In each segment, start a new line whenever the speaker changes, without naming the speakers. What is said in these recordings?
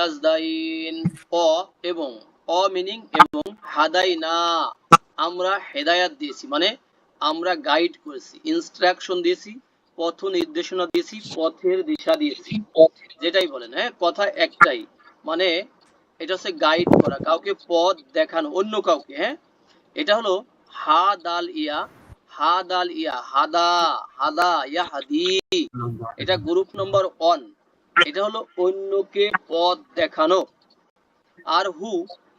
নাজদাইন অ এবং অ মিনিং এবং হাদাইনা। আমরা হেদায়াত দিয়েছি মানে আমরা গাইড করেছি ইনস্ট্রাকশন দিয়েছি পথ নির্দেশনা দিয়েছি পথের দিশা দিয়েছি। যেটাই বলেন হ্যাঁ কথা একটাই মানে এটা হচ্ছে গাইড করা কাউকে পথ দেখানো অন্য কাউকে হ্যাঁ? এটা হলো হা দাল ইয়া হা দাল ইয়া হাদা হাদা ইয়া হাদি। এটা গ্রুপ নম্বর ওয়ান এটা হলো অন্যকে পথ দেখানো। আর হু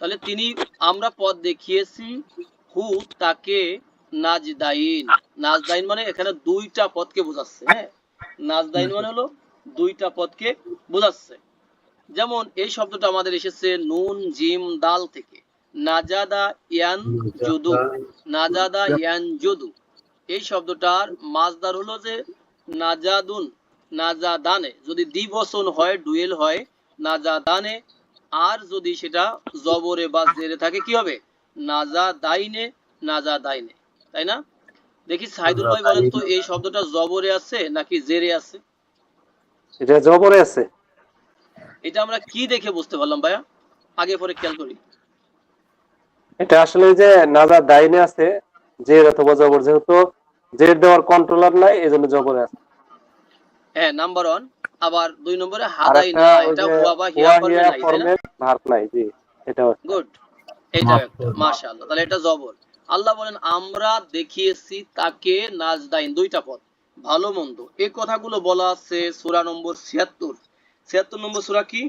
তাহলে তিনি আমরা পথ দেখিয়েছি। হু তাকে নাজদাইন। নাজদাইন মানে এখানে দুইটা পথকে বোঝাচ্ছে হ্যাঁ? নাজদাইন মানে হলো দুইটা পথকে বোঝাচ্ছে। যেমন এই শব্দটা আমাদের এসেছে নুন, জিম, দাল থেকে। নাজাদা ইয়ান জুদু নাজাদা ইয়ান জুদু এই শব্দটার মাজদার হলো যে নাজাদুন। নাজাদানে। যদি দ্বিবচন হয় ডুয়েল হয় নাজাদানে আর যদি সেটা জবরে বা জেরে থাকে কি হবে? নাজা দাইনে নাজা দাইনে তাই না? দেখি সাইদুল ভাই বলেন তো এই শব্দটা জবরে আছে নাকি জেরে আছে?
এটা জবরে আছে।
এটা আমরা কি দেখে বুঝতে পারলাম ভাইয়া? আগে পরে খেয়াল করি।
এটা আসলে যে নাজার দাইনে আছে যে অথবা জবর যেহেতু জের দেওয়ার কন্ট্রোলার নাই এজন্য জবরে আছে।
হ্যাঁ নাম্বার ওয়ান আবার দুই নম্বরে হাদাই না এটা হুয়া বা নাই
জি এটা
গুড একটা মাশাআল্লাহ তাহলে এটা জবর। আল্লাহ বলেন আমরা দেখিয়েছি তাকে নাজদাইন দুইটা পদ ভালো মন্দ। এই কথাগুলো বলা আছে সূরা নম্বর 76 76 নম্বর সূরা কি?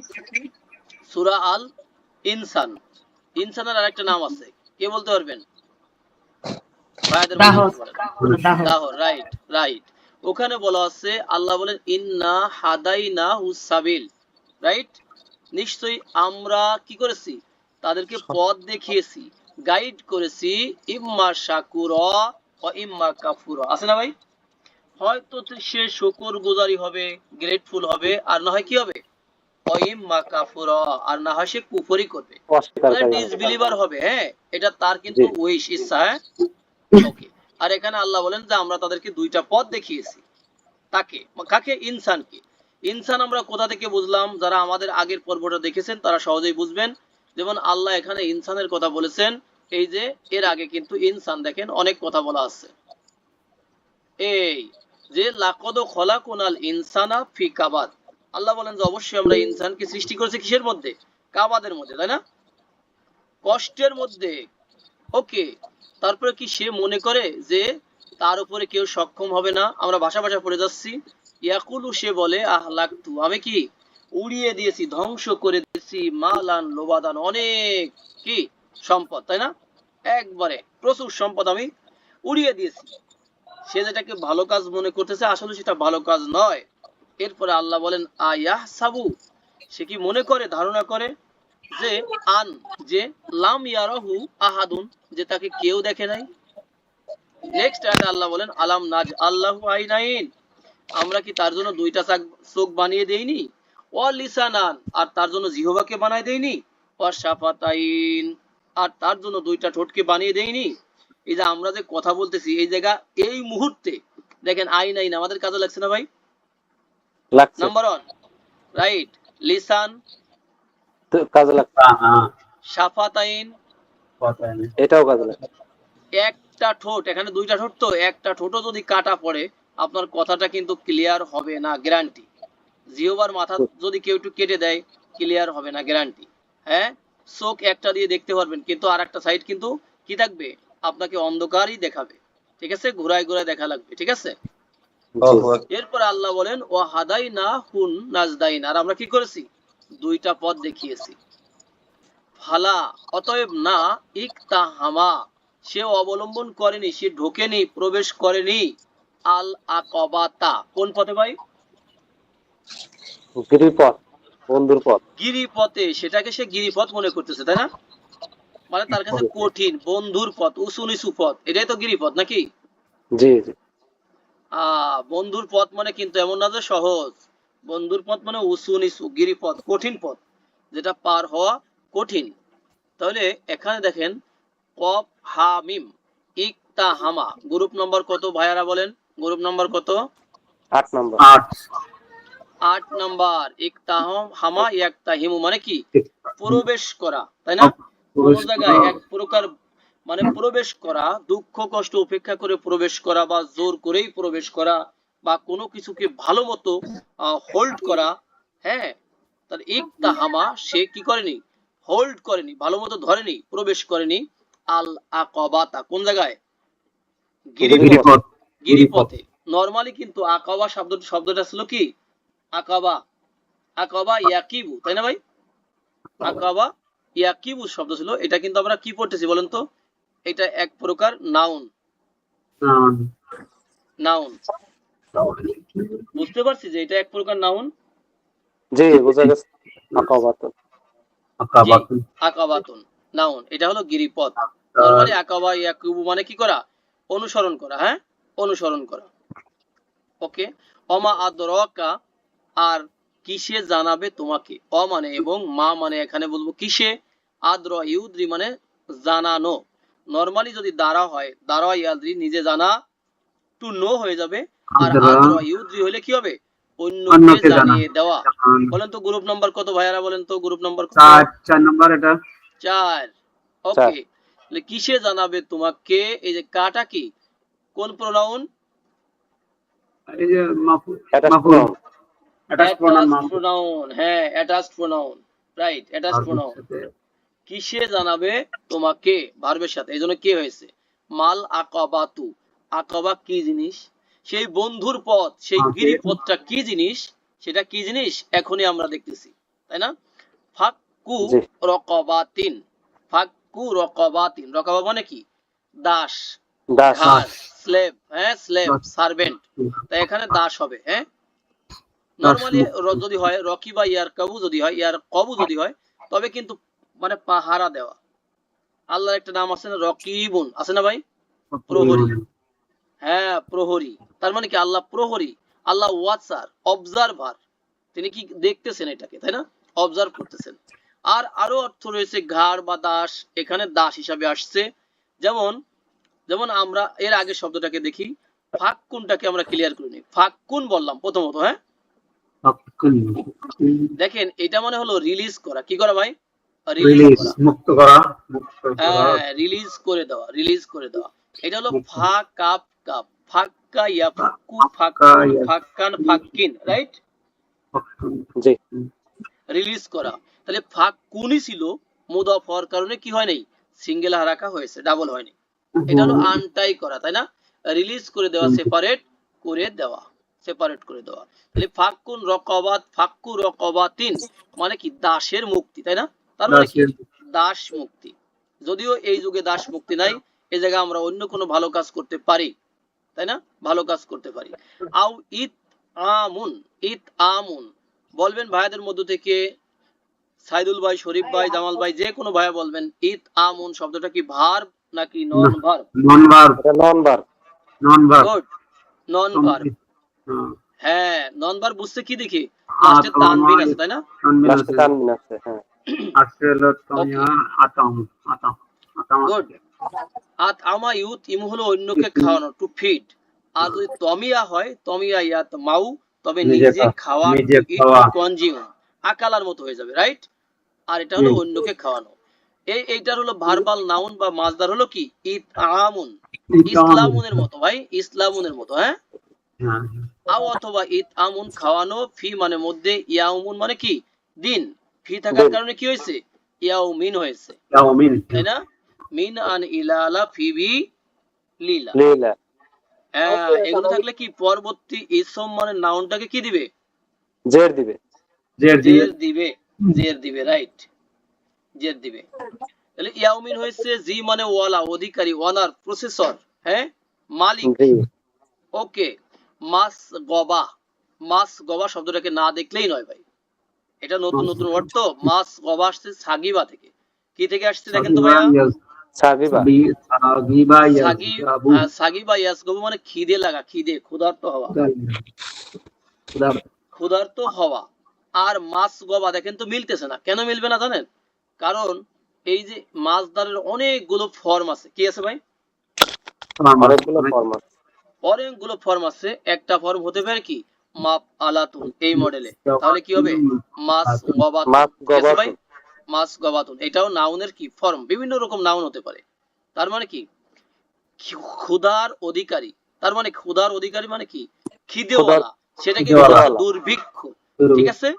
সূরা আল ইনসান ইনসানের আরেকটা নাম আছে। কে বলতে পারবেন? রাইট রাইট ওখানে বলা আছে আল্লাহ বলেন ইন্না হাদাইনা হুসাবিল রাইট নিশ্চয়ই আমরা কি করেছি? তাদেরকে পথ দেখিয়েছি গাইড করেছি ইম্মা শাকুর ও ইম্মা কাফুর। আছে না ভাই? হয়তো সে শুকর গুজারি হবে গ্রেটফুল হবে আর না হয় কি হবে? ইম্মা কাফুর আর না হয় সে কুফরি করবে। ডিসবিলিভার হবে হ্যাঁ? এটা তার কিন্তু। উইশ ইচ্ছা হ্যাঁ? ওকে আর এখানে আল্লাহ বলেন যে আমরা তাদেরকে দুইটা পথ দেখিয়েছি। তাকে, কাকে? ইনসানকে। ইনসান আমরা কোথা থেকে বুঝলাম? যারা আমাদের আগের পর্বটা দেখেছেন, তারা সহজেই বুঝবেন। যেমন আল্লাহ এখানে ইনসানের কথা বলেছেন, এই যে এর আগে কিন্তু ইনসান দেখেন, অনেক কথা বলা আছে। এই যে, লাকদ খলাকুনাল ইনসানা ফি কাবাদ। আল্লাহ বলেন যে অবশ্যই আমরা ইনসানকে সৃষ্টি করেছি কিসের মধ্যে? কাবাদের মধ্যে, তাই না? কষ্টের মধ্যে। ওকে তারপরে কি সে মনে করে যে তার উপরে কেউ সক্ষম হবে না? আমরা ভাষা ভাষা পড়ে যাচ্ছি। ইয়াকুলু সে বলে আহলাকতু আমি কি উড়িয়ে দিয়েছি, ধ্বংস করে দিয়েছি, মালান লোবাদান, অনেক কি সম্পদ, তাই না? একবারে প্রচুর সম্পদ আমি উড়িয়ে দিয়েছি। সে যেটাকে ভালো কাজ মনে করতেছে, আসলে সেটা ভালো কাজ নয়। এরপরে আল্লাহ বলেন আয়াহ সাবু সে কি মনে করে, ধারণা করে? যে আন যে লাম ইয়ারাহু আহাদুন যে তাকে কেউ দেখে নাই। নেক্সট আয়াতে আল্লাহ বলেন আলাম নাজ আল্লাহু আইনাইন। আমরা কি তার জন্য দুইটা চোখ বানিয়ে দেইনি? ও লিসানান আর তার জন্য জিহবাকে বানায় দেইনি? ও শাফাতাইন আর তার জন্য দুইটা ঠোঁটকে বানিয়ে দেইনি? এই যে আমরা যে কথা বলতেছি এই জায়গা এই মুহূর্তে দেখেন আইন আইন আমাদের কাজে লাগছে না ভাই?
লাগছে।
নাম্বার ওয়ান রাইট লিসান
কাজে লাগছে
শাফাতাইন।
এটাও কাজে লাগছে
একটা ঠোঁট এখানে দুইটা ঠোঁট তো একটা ঠোঁটও যদি কাটা পড়ে আপনার কথাটা কিন্তু ক্লিয়ার হবে না গ্যারান্টি জিওবার মাথা যদি কেউ একটু কেটে দেয় ক্লিয়ার হবে না গ্যারান্টি হ্যাঁ? চোখ একটা দিয়ে দেখতে পারবেন কিন্তু আর একটা সাইড কিন্তু কি থাকবে? আপনাকে অন্ধকারই দেখাবে। ঠিক আছে? ঘুরায় ঘুরায় দেখা লাগবে ঠিক আছে? এরপর আল্লাহ বলেন ও হাদাই না হুন নাজদাইন। আর আমরা কি করেছি? দুইটা পথ দেখিয়েছি। ফালা অতএব না ইকতা হামা সে অবলম্বন করেনি সে ঢোকেনি প্রবেশ করেনি। আল আকবাতা কোন পথে ভাই?
গিরিপথ বন্ধুর পথ।
গিরিপথে সেটাকে সে গিরিপথ মনে করতেছে তাই না? মানে তার কাছে কঠিন বন্ধুর পথ উঁচু নিচু পথ এটাই তো গিরিপথ নাকি?
জি জি।
আহ বন্ধুর পথ মানে কিন্তু এমন না যে সহজ। বন্ধুর পথ মানে উঁচু নিচু গিরিপথ কঠিন পথ যেটা পার হওয়া কঠিন। তাহলে এখানে দেখেন কফ হা মিম ইকতা হামা গ্রুপ নম্বর কত ভাইয়ারা বলেন? গ্রুপ নম্বর কত?
আট নম্বর।
আট। নাম্বার ইকতাহম হামা ইয়াকতাহিমু মানে কি? প্রবেশ করা তাই না? কোন জায়গায় এক প্রকার মানে প্রবেশ করা দুঃখ কষ্ট উপেক্ষা করে প্রবেশ করা বা জোর করেই প্রবেশ করা বা কোনো কিছুকে ভালো মতো হোল্ড করা হ্যাঁ? তার ইকতাহামা সে কি করেনি? হোল্ড করেনি ভালো মতো ধরেনি প্রবেশ করেনি। আল আকবাতা কোন জায়গায়? গিরিপথে। নরমালি কিন্তু আকাবা শব্দ শব্দটা ছিল কি? আকাবা। আকাবা ইয়াকিবু তাই না ভাই? আকাবা ইয়াকিবু শব্দ ছিল। এটা কিন্তু আমরা কি পড়তেছি বলেন তো? এটা এক প্রকার নাউন নাউন বুঝতে পারছি যে এটা এক প্রকার নাউন
জি বোঝা গেছে। আকাবাত
আকাবাতুন
আকাবাতুন নাউন এটা হলো গিরিপথ। নরমালি আকাবা ইয়াকিবু মানে কি করা? অনুসরণ করা হ্যাঁ? অনুসরণ করা। ওকে? অমা আদরকা আর কিসে জানাবে তোমাকে? অ মানে এবং মা মানে এখানে বলব কিসে? আদ্র ইউদ্রি মানে জানানো। নরমালি যদি দ্বারা হয় দ্বারা ইয়াদ্রি নিজে জানা টু নো হয়ে যাবে। আর
আদ্রা।
আদ্র ইউদ্রি হলে কি হবে? অন্যকে
অন্যকে
জানিয়ে দেওয়া। বলেন তো গ্রুপ নাম্বার কত ভাইয়ারা? বলেন তো গ্রুপ নাম্বার কত?
চার চার নম্বর এটা।
চার। ওকে কিসে জানাবে তোমাকে? এই যে কাটা কি? কোন প্রোনাউন
এই যে মাফু
এটা
মাফুল
অ্যাটাচড প্রোনাউন হ্যাঁ attached pronoun right attached pronoun কিসে জানাবে তোমাকে? ভার্বের সাথে। এই জন্য কে হয়েছে? মাল আকাবাতু। আকাবা কি জিনিস? সেই বন্ধুর পথ সেই
Okay.
গিরিপথটা কি জিনিস সেটা কি জিনিস এখনই আমরা দেখতেছি তাই না? ফাক্কু রকবাতিন ফাক্কু রকবাতিন রকবা মানে কি? দাস
দাস।
স্লেভ হ্যাঁ স্লেভ সার্ভেন্ট তাই এখানে দাস। হবে হ্যাঁ? নরমালি যদি হয় রকি বা ইয়ার কাবু যদি হয় ইয়ার কবু যদি হয় তবে কিন্তু মানে পাহারা দেওয়া। আল্লাহর একটা নাম আছে না রকিবুন আছে না ভাই? প্রহরী। হ্যাঁ প্রহরী। তার মানে কি? আল্লাহ প্রহরী আল্লাহ ওয়াচার অবজারভার তিনি কি দেখতেছেন এটাকে তাই না? অবজার্ভ করতেছেন। আর আরও অর্থ রয়েছে ঘাড় বা দাস। এখানে দাস হিসাবে আসছে। যেমন যেমন আমরা এর আগে শব্দটাকে দেখি ফাক্কুনটাকে আমরা ক্লিয়ার করে নিই? ফাক্কুন বললাম প্রথমত হ্যাঁ? দেখেন এটা মানে হলো রিলিজ করা। কি করা ভাই? রিলিজ
রিলিজ মুক্ত করা
হ্যাঁ রিলিজ করে দেওয়া রিলিজ করে দেওয়া। এটা হলো ফা কাপ ফাক্কা ফাক্কু ফাক্কুন ফাক্কান ফাক্কিন রাইট
জি।
রিলিজ করা। তাহলে ফাক্কুনই ছিল মুদাফ হওয়ার কারণে কি হয় নাই? সিঙ্গেল হারাকা হয়েছে ডাবল হয়নি। এটা হলো আনটাই করা তাই না? রিলিজ করে দেওয়া সেপারেট করে দেওয়া সেপারেট করে দেওয়া। তাহলে ফাক্কুন রকবাত ফাক্কু রকবাতিন মানে কি? দাসের মুক্তি তাই না? তার মানে কি? দাস মুক্তি। যদিও এই যুগে দাস মুক্তি নাই এই জায়গায় আমরা অন্য কোনো ভালো কাজ করতে পারি। তাই না? ভালো কাজ করতে পারি। আও ইত আমুন ইত আমুন। বলবেন ভাইয়াদের মধ্য থেকে সাইদুল ভাই শরীফ ভাই জামাল ভাই যে কোনো ভাইয়া বলবেন ইত আমুন শব্দটা কি ভার্ব নাকি noun verb
noun verb
noun বার
noun verb
good noun verb
হ্যাঁ,
নন ভার্ব বুঝতে কি দেখি? লাস্টে তানবিন আছে তাই না?
তানবিন
লাস্টে
আছে।
তানবিন আছে হ্যাঁ।
আসছে হলো তোমার আতাম আতাম আতাম
গুড আত আমা ইউত ইমু হলো অন্যকে খাওয়ানো টু ফিড আর যদি তমিয়া হয় তমিয়া ইয়াত মাউ তবে
নিজে
খাওয়া। কনজিউম আকালার মতো হয়ে যাবে রাইট আর এটা হলো অন্যকে খাওয়ানো। এই এইটার হলো ভার্বাল নাউন বা মাজদার হলো কি? ইত আমুন। ইসলামুনের মতো ভাই ইসলামুনের মতো হ্যাঁ?
হ্যাঁ,
আও অথবা ইত আমুন খাওয়ানো ফি মানে মধ্যে ইয়াউমুন মানে কি? দিন। ফি থাকার কারণে কি হয়েছে? ইয়াউমিন হয়েছে।
ইয়াউমিন।
তাই না? মিন আন ইলালা ফিবি লীলা।
লীলা।
হ্যাঁ এগুলো থাকলে কি পরবর্তী ইসম মানে নাউনটাকে কি দিবে?
জের দিবে।
জের দিয়ে
জের দিবে জের দিবে রাইট জের দিবে। তাহলে ইয়াউমিন হয়েছে জি মানে ওয়ালা অধিকারী ওনার প্রসেসর হ্যাঁ? মালিক।
জি।
ওকে মাস গবা। মাস গবা শব্দটাকে না দেখলেই নয় ভাই। এটা নতুন নতুন ওয়ার্ড তো মাস গবা আসছে সাগিবা থেকে। কি থেকে আসছে দেখেন তো ভাইয়া?
সাগিবা।
সাগিবা
হ্যাঁ, সাগিবা মানে খিদে লাগা খিদে ক্ষুধার্ত হওয়া। ক্ষুধার্ত। হওয়া। আর মাছ গবা দেখেন তো মিলতেছে না। কেন মিলবে না জানেন? কারণ এই যে মাছদারের অনেকগুলো ফর্ম আছে। কি আছে ভাই?
অনেকগুলো ফর্ম আছে।
অনেকগুলো ফর্ম আছে। একটা ফর্ম হতে পারে কি? মাপ আলাতুন এই মডেলে তাহলে কি হবে? মাস গবাতুন
মাছ
ঠিক মাস গবাতুন এটাও নাউনের কি? ফর্ম বিভিন্ন রকম নাউন হতে পারে। তার মানে কি? ক্ষুধার অধিকারী। তার মানে ক্ষুধার অধিকারী মানে কি? খিদেওয়ালা। সেটাকে। দুর্ভিক্ষ। ঠিক আছে?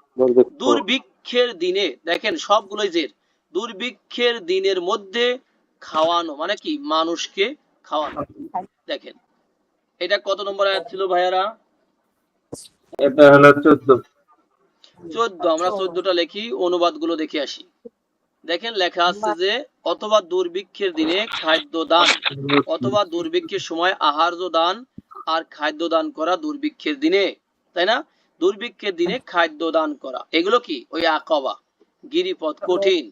দুর্ভিক্ষের দিনে দেখেন সবগুলোই জের। দুর্ভিক্ষের দিনের মধ্যে খাওয়ানো মানে কি? মানুষকে খাওয়ানো। দেখেন। এটা কত নম্বর আয়াত ছিল ভাইয়ারা?
এটা হলো চোদ্দ।
চোদ্দ আমরা চোদ্দটা লিখি অনুবাদগুলো দেখে আসি। দেখেন লেখা আছে যে অথবা দুর্ভিক্ষের দিনে খাদ্য দান অথবা দুর্ভিক্ষের সময় আহার্য দান আর খাদ্য দান করা দুর্ভিক্ষের দিনে তাই না? দুর্ভিক্ষের দিনে খাদ্য দান করা। এগুলো কি? ওই আকবা গিরিপথ কঠিন।